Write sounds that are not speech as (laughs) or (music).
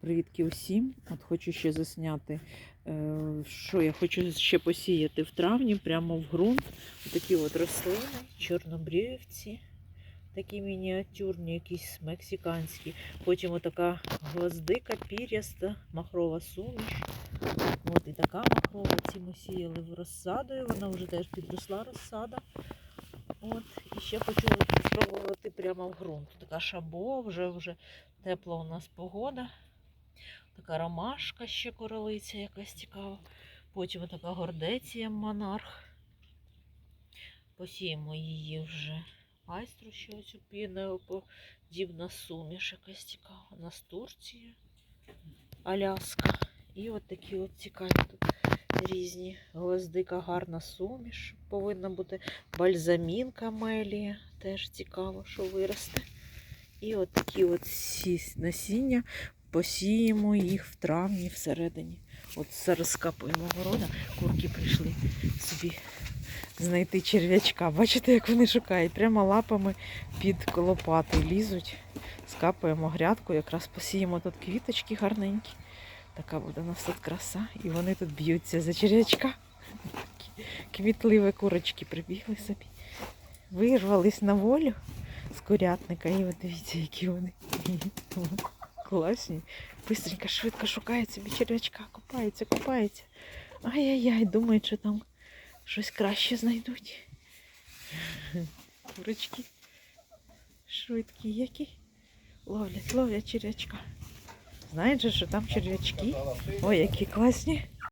Привітки усім. От хочу ще засняти, е, що я хочу ще посіяти в травні прямо в ґрунт. Такі от рослини, чорнобрівці, такі мініатюрні, якісь мексиканські. Потім отака гвоздика, пір'яста, махрова суміш. От і така махрова. Ці ми сіяли в розсадою. Вона вже теж підросла розсада. От, і ще хочу спробувати прямо в ґрунт. Така шабо, вже вже тепла у нас погода. Така ромашка ще королиця якась цікава. Потім така гордеція монарх. Посіємо її вже айстру, ще оцю пінеоподібна суміш якась цікава. Настурція, Аляска. І от такі от цікаві тут різні. Гвоздика гарна суміш. Повинна бути бальзамінка мелія. Теж цікаво, що виросте. І от такі от насіння посіємо їх в травні всередині. От зараз скапуємо города. Курки прийшли собі знайти черв'ячка. Бачите, як вони шукають? Прямо лапами під лопати лізуть. Скапуємо грядку, якраз посіємо тут квіточки гарненькі. Така буде у нас тут краса. І вони тут б'ються за черв'ячка. Такі Квітливі курочки прибігли собі. Вирвались на волю з курятника. І от дивіться, які вони. (laughs) Класні. Бистренько, швидко шукається собі черв'ячка, купається, купається. Ай-яй-яй, думають, що там щось краще знайдуть. Курочки. Швидкі які. Ловлять, ловлять черв'ячка. Знають же, що там черв'ячки. Ой, які класні.